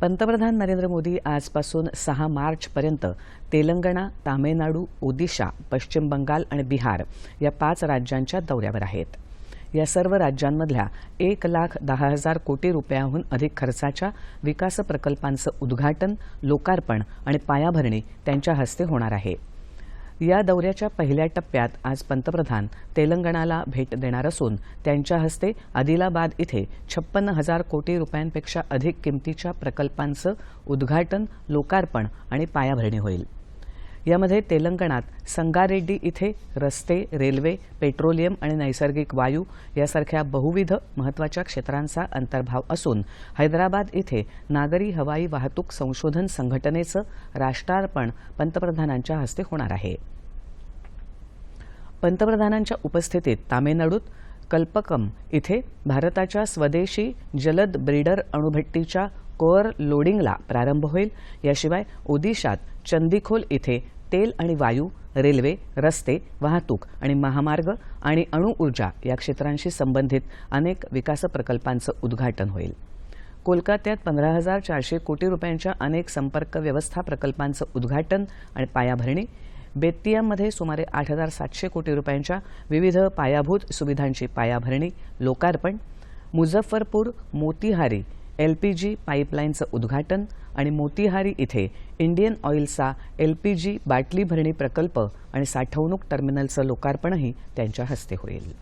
पंतप्रधान नरेंद्र मोदी आजपासून सहा मार्चपर्यंत तेलंगणा तामिळनाडू ओदिशा पश्चिम बंगाल आणि बिहार या पाच राज्यांच्या दौऱ्यावर आहेत. या सर्व राज्यांमधल्या एक लाख दहा हजार कोटी रुपयाहून अधिक खर्चाच्या विकास प्रकल्पांचं उद्घाटन लोकार्पण आणि पायाभरणी त्यांच्या हस्ते होणार आहे. या दौऱ्याच्या पहिल्या टप्प्यात आज पंतप्रधान तेलंगणाला भेट देणार असून त्यांच्या हस्ते आदिलाबाद इथे छप्पन्न हजार कोटी रुपयांपेक्षा अधिक किमतीच्या प्रकल्पांचं उद्घाटन लोकार्पण आणि पायाभरणी होईल. यामध्ये तेलंगणात संगारेड्डी इथे रस्ते रेल्वे पेट्रोलियम आणि नैसर्गिक वायू यासारख्या बहुविध महत्त्वाच्या क्षेत्रांचा अंतर्भाव असून हैदराबाद इथे नागरी हवाई वाहतूक संशोधन संघटनेचं राष्ट्रार्पण पंतप्रधानांच्या हस्ते होणार आहे. पंतप्रधानांच्या उपस्थितीत तामिळनाडूत कल्पकम इथे भारताच्या स्वदेशी जलद ब्रीडर अणुभट्टीच्या कोअर लोडिंगला प्रारंभ होईल. याशिवाय ओदिशात चंदीखोल इथे तेल आणि वायू रेल्वे रस्ते वाहतूक आणि महामार्ग आणि अणुऊर्जा या क्षेत्रांशी संबंधित अनेक विकास प्रकल्पांचं उद्घाटन होईल. कोलकात्यात पंधरा हजार चारशे कोटी रुपयांच्या अनेक संपर्क व्यवस्था प्रकल्पांचं उद्घाटन आणि पायाभरणी बेत्तियामध्ये सुमारे आठ हजार सातशे कोटी रुपयांच्या विविध पायाभूत सुविधांची पायाभरणी लोकार्पण मुझफ्फरपूर मोतीहारी एलपीजी पाईपलाईनचं उद्घाटन आणि मोतीहारी इथे इंडियन ऑइलचा एलपीजी बाटली भरणी प्रकल्प आणि साठवणूक टर्मिनलचं लोकार्पणही त्यांच्या हस्ते होईल.